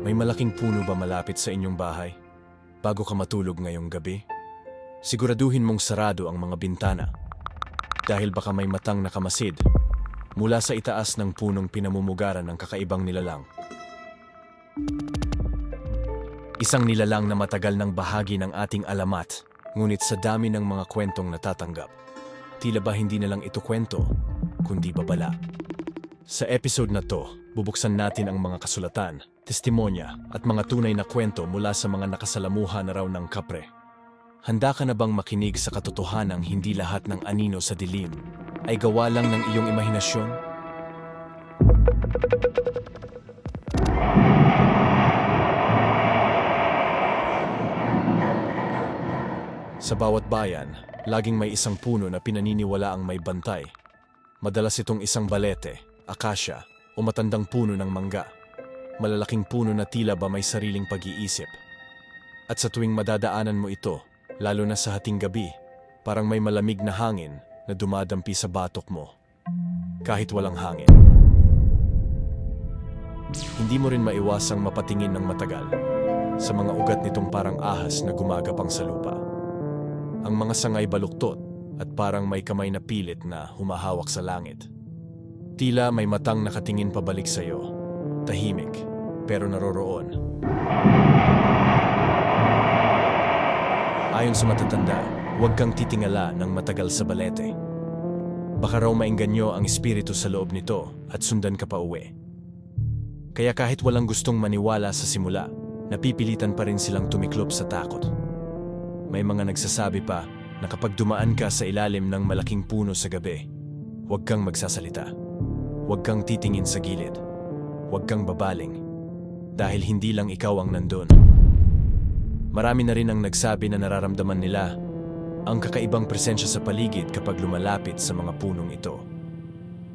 May malaking puno ba malapit sa inyong bahay? Bago ka matulog ngayong gabi? Siguraduhin mong sarado ang mga bintana. Dahil baka may matang nakamasid mula sa itaas ng punong pinamumugaran ng kakaibang nilalang. Isang nilalang na matagal ng bahagi ng ating alamat, ngunit sa dami ng mga kwentong natatanggap, tila ba hindi na lang ito kwento, kundi babala. Sa episode na to, bubuksan natin ang mga kasulatan, testimonya at mga tunay na kwento mula sa mga nakasalamuha na raw ng kapre. Handa ka na bang makinig sa katotohanang hindi lahat ng anino sa dilim ay gawa lang ng iyong imahinasyon? Sa bawat bayan, laging may isang puno na pinaniniwala ang may bantay. Madalas itong isang balete, akasya, o matandang puno ng mangga. Malalaking puno na tila ba may sariling pag-iisip. At sa tuwing madadaanan mo ito, lalo na sa hating gabi, parang may malamig na hangin na dumadampi sa batok mo. Kahit walang hangin. Hindi mo rin maiwasang mapatingin ng matagal sa mga ugat nitong parang ahas na gumagapang sa lupa. Ang mga sangay baluktot at parang may kamay na pilit na humahawak sa langit. Tila may matang nakatingin pabalik sa iyo. Tahimik, pero naroroon. Ayon sa matatanda, huwag kang titingala ng matagal sa balete. Baka raw maingganyo ang espiritu sa loob nito at sundan ka pa uwi. Kaya kahit walang gustong maniwala sa simula, napipilitan pa rin silang tumiklop sa takot. May mga nagsasabi pa na kapag dumaan ka sa ilalim ng malaking puno sa gabi, huwag kang magsasalita. Huwag kang titingin sa gilid. Huwag kang babaling. Dahil hindi lang ikaw ang nandun. Marami na rin ang nagsabi na nararamdaman nila ang kakaibang presensya sa paligid kapag lumalapit sa mga punong ito.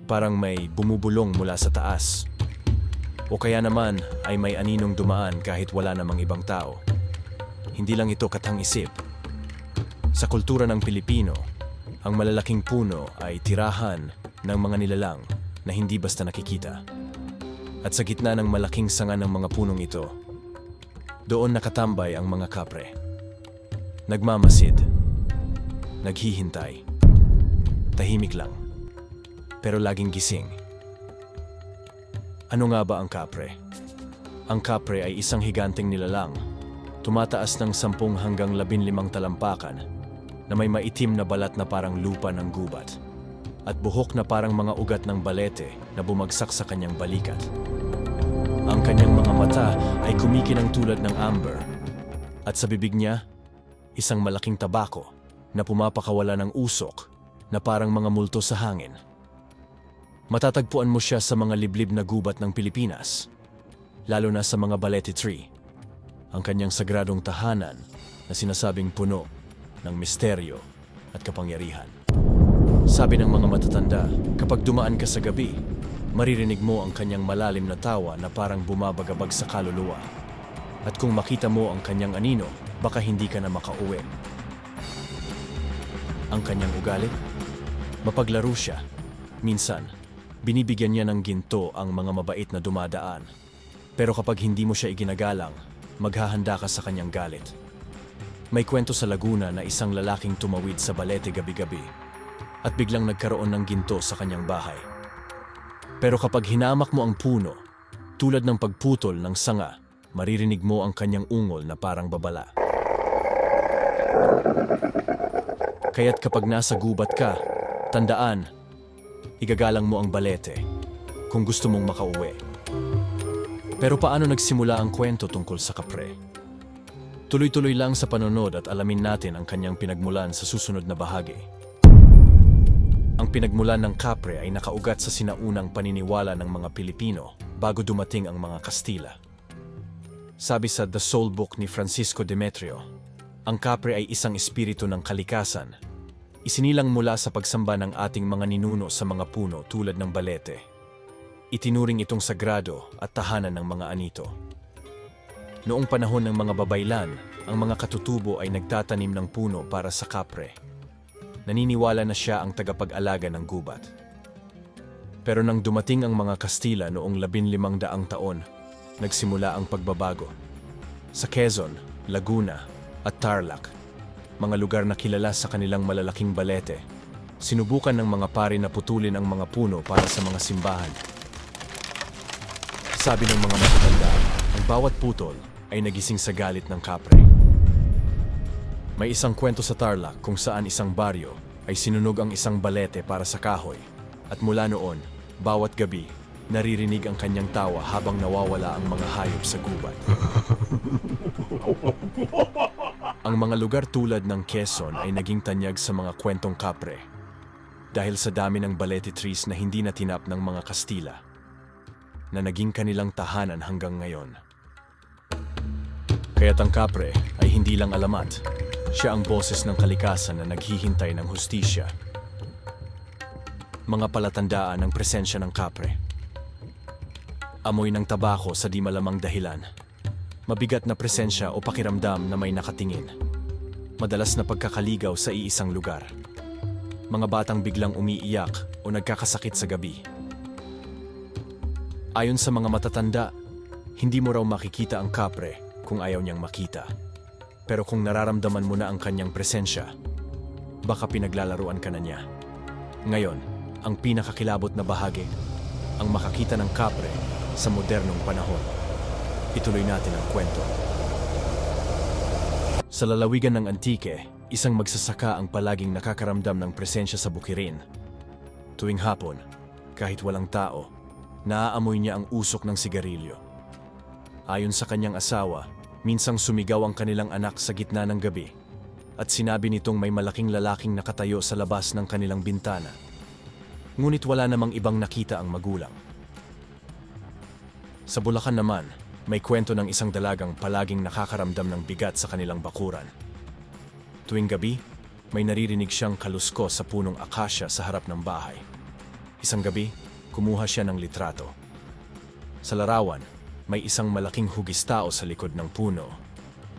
Parang may bumubulong mula sa taas. O kaya naman ay may aninong dumaan kahit wala namang ibang tao. Hindi lang ito katang-isip. Sa kultura ng Pilipino, ang malalaking puno ay tirahan ng mga nilalang na hindi basta nakikita. At sa gitna ng malaking sanga ng mga punong ito, doon nakatambay ang mga kapre. Nagmamasid. Naghihintay. Tahimik lang. Pero laging gising. Ano nga ba ang kapre? Ang kapre ay isang higanteng nilalang. Tumataas ng sampung hanggang labinlimang talampakan na may maitim na balat na parang lupa ng gubat at buhok na parang mga ugat ng balete na bumagsak sa kanyang balikat. Ang kanyang mga mata ay kumikinang tulad ng amber at sa bibig niya, isang malaking tabako na pumapakawala ng usok na parang mga multo sa hangin. Matatagpuan mo siya sa mga liblib na gubat ng Pilipinas, lalo na sa mga balete tree. Ang kanyang sagradong tahanan na sinasabing puno ng misteryo at kapangyarihan. Sabi ng mga matatanda, kapag dumaan ka sa gabi, maririnig mo ang kanyang malalim na tawa na parang bumabagabag sa kaluluwa. At kung makita mo ang kanyang anino, baka hindi ka na makauwi. Ang kanyang ugali? Mapaglaro siya. Minsan, binibigyan niya ng ginto ang mga mabait na dumadaan. Pero kapag hindi mo siya iginagalang, maghahanda ka sa kanyang galit. May kwento sa Laguna na isang lalaking tumawid sa balete gabi-gabi at biglang nagkaroon ng ginto sa kanyang bahay. Pero kapag hinamak mo ang puno, tulad ng pagputol ng sanga, maririnig mo ang kanyang ungol na parang babala. Kaya't kapag nasa gubat ka, tandaan, igagalang mo ang balete kung gusto mong makauwi. Pero paano nagsimula ang kwento tungkol sa kapre? Tuloy-tuloy lang sa panonood at alamin natin ang kanyang pinagmulan sa susunod na bahagi. Ang pinagmulan ng kapre ay nakaugat sa sinaunang paniniwala ng mga Pilipino bago dumating ang mga Kastila. Sabi sa The Soul Book ni Francisco Demetrio, ang kapre ay isang espiritu ng kalikasan. Isinilang mula sa pagsamba ng ating mga ninuno sa mga puno tulad ng balete. Itinuring itong sagrado at tahanan ng mga anito. Noong panahon ng mga babaylan, ang mga katutubo ay nagtatanim ng puno para sa kapre. Naniniwala na siya ang tagapag-alaga ng gubat. Pero nang dumating ang mga Kastila noong labinlimang daang taon, nagsimula ang pagbabago. Sa Quezon, Laguna at Tarlac, mga lugar na kilala sa kanilang malalaking balete, sinubukan ng mga pari na putulin ang mga puno para sa mga simbahan. Sabi ng mga matatanda, ang bawat putol ay nagising sa galit ng kapre. May isang kwento sa Tarlac kung saan isang baryo ay sinunog ang isang balete para sa kahoy at mula noon, bawat gabi, naririnig ang kanyang tawa habang nawawala ang mga hayop sa gubat. ang mga lugar tulad ng Quezon ay naging tanyag sa mga kwentong kapre dahil sa dami ng balete trees na hindi natinap ng mga Kastila na naging kanilang tahanan hanggang ngayon. Kaya't ang kapre ay hindi lang alamat, siya ang boses ng kalikasan na naghihintay ng hustisya. Mga palatandaan ng presensya ng kapre. Amoy ng tabako sa di malamang dahilan. Mabigat na presensya o pakiramdam na may nakatingin. Madalas na pagkakaligaw sa iisang lugar. Mga batang biglang umiiyak o nagkakasakit sa gabi. Ayon sa mga matatanda, hindi mo raw makikita ang kapre kung ayaw niyang makita. Pero kung nararamdaman mo na ang kanyang presensya, baka pinaglalaruan ka na niya. Ngayon, ang pinakakilabot na bahagi, ang makakita ng kapre sa modernong panahon. Ituloy natin ang kwento. Sa lalawigan ng Antique, isang magsasaka ang palaging nakakaramdam ng presensya sa bukirin. Tuwing hapon, kahit walang tao, naaamoy niya ang usok ng sigarilyo. Ayon sa kanyang asawa, minsang sumigaw ang kanilang anak sa gitna ng gabi at sinabi nitong may malaking lalaking nakatayo sa labas ng kanilang bintana. Ngunit wala namang ibang nakita ang magulang. Sa Bulacan naman, may kwento ng isang dalagang palaging nakakaramdam ng bigat sa kanilang bakuran. Tuwing gabi, may naririnig siyang kalusko sa punong akasya sa harap ng bahay. Isang gabi, kumuha siya ng litrato. Sa larawan, may isang malaking hugis tao sa likod ng puno.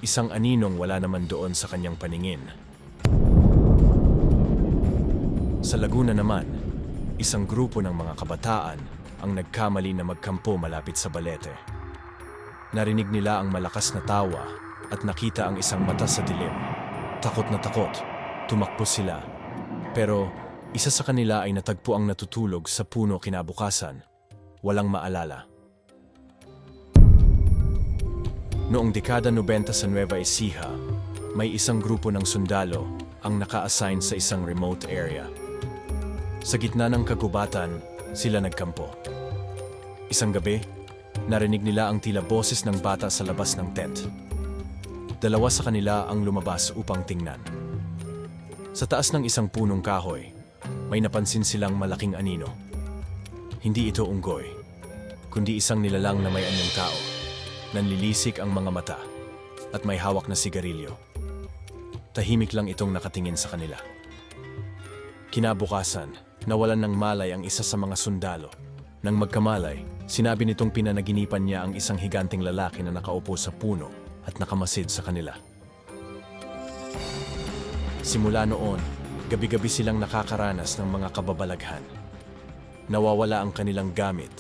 Isang aninong wala naman doon sa kanyang paningin. Sa Laguna naman, isang grupo ng mga kabataan ang nagkamali na magkampo malapit sa balete. Narinig nila ang malakas na tawa at nakita ang isang mata sa dilim. Takot na takot, tumakbo sila. Pero isa sa kanila ay natagpo ang natutulog sa puno kinabukasan. Walang maalala. Noong dekada 90 sa Nueva Ecija, may isang grupo ng sundalo ang naka-assign sa isang remote area. Sa gitna ng kagubatan, sila nagkampo. Isang gabi, narinig nila ang tila boses ng bata sa labas ng tent. Dalawa sa kanila ang lumabas upang tingnan. Sa taas ng isang punong kahoy, may napansin silang malaking anino. Hindi ito unggoy, kundi isang nilalang na may anyong tao. Nanlilisik ang mga mata at may hawak na sigarilyo. Tahimik lang itong nakatingin sa kanila. Kinabukasan, nawalan ng malay ang isa sa mga sundalo. Nang magkamalay, sinabi nitong pinanaginipan niya ang isang higanting lalaki na nakaupo sa puno at nakamasid sa kanila. Simula noon, gabi-gabi silang nakakaranas ng mga kababalaghan. Nawawala ang kanilang gamit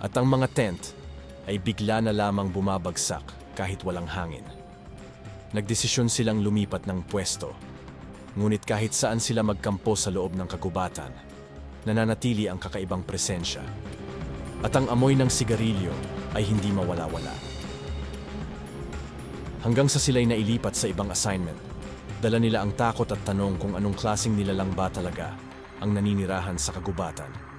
at ang mga tent ay bigla na lamang bumabagsak kahit walang hangin. Nagdesisyon silang lumipat ng pwesto. Ngunit kahit saan sila magkampo sa loob ng kagubatan, nananatili ang kakaibang presensya. At ang amoy ng sigarilyo ay hindi mawala-wala. Hanggang sa sila'y nailipat sa ibang assignment, dala nila ang takot at tanong kung anong klasing nilalang ba talaga ang naninirahan sa kagubatan.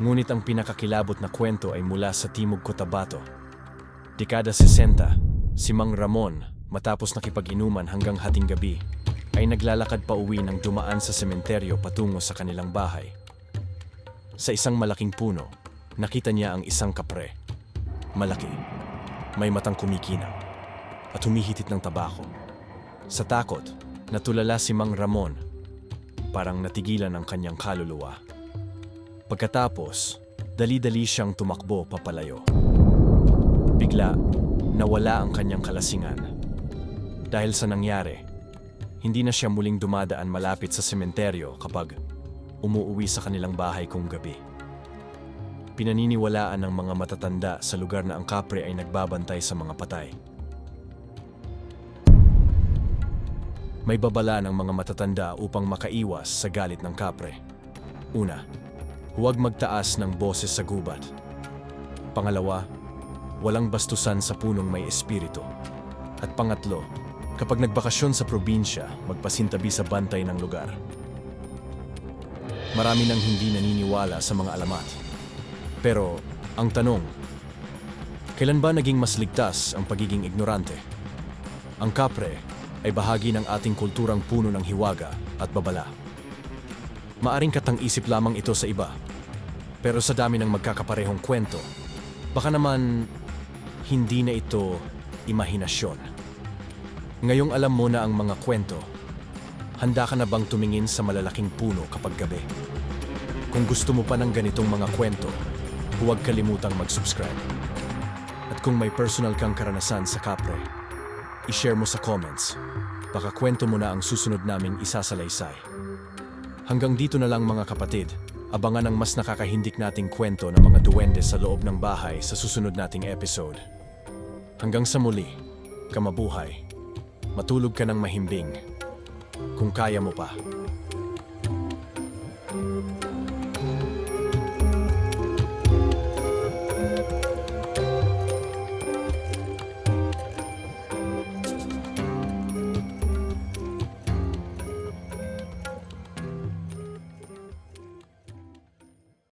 Ngunit ang pinakakilabot na kwento ay mula sa Timog Cotabato. Dekada 60, si Mang Ramon, matapos nakipag-inuman hanggang hating gabi, ay naglalakad pa uwi ng dumaan sa sementeryo patungo sa kanilang bahay. Sa isang malaking puno, nakita niya ang isang kapre. Malaki, may matang kumikinang, at humihitit ng tabako. Sa takot, natulala si Mang Ramon, parang natigilan ang kanyang kaluluwa. Pagkatapos, dali-dali siyang tumakbo papalayo. Bigla, nawala ang kanyang kalasingan. Dahil sa nangyari, hindi na siya muling dumadaan malapit sa sementeryo kapag umuuwi sa kanilang bahay kung gabi. Pinaniniwalaan ng mga matatanda sa lugar na ang kapre ay nagbabantay sa mga patay. May babala ng mga matatanda upang makaiwas sa galit ng kapre. Una, huwag magtaas ng boses sa gubat. Pangalawa, walang bastusan sa punong may espiritu. At pangatlo, kapag nagbakasyon sa probinsya, magpasintabi sa bantay ng lugar. Marami nang hindi naniniwala sa mga alamat. Pero, ang tanong, kailan ba naging mas ligtas ang pagiging ignorante? Ang kapre ay bahagi ng ating kulturang puno ng hiwaga at babala. Maaring katang-isip lamang ito sa iba. Pero sa dami ng magkakaparehong kwento, baka naman hindi na ito imahinasyon. Ngayong alam mo na ang mga kwento, handa ka na bang tumingin sa malalaking puno kapag gabi? Kung gusto mo pa ng ganitong mga kwento, huwag kalimutang mag-subscribe. At kung may personal kang karanasan sa kapre, i-share mo sa comments. Baka kwento mo na ang susunod naming isasalaysay. Hanggang dito na lang mga kapatid. Abangan ang mas nakakahindik nating kwento ng mga duwende sa loob ng bahay sa susunod nating episode. Hanggang sa muli, kamabuhay. Matulog ka ng mahimbing. Kung kaya mo pa.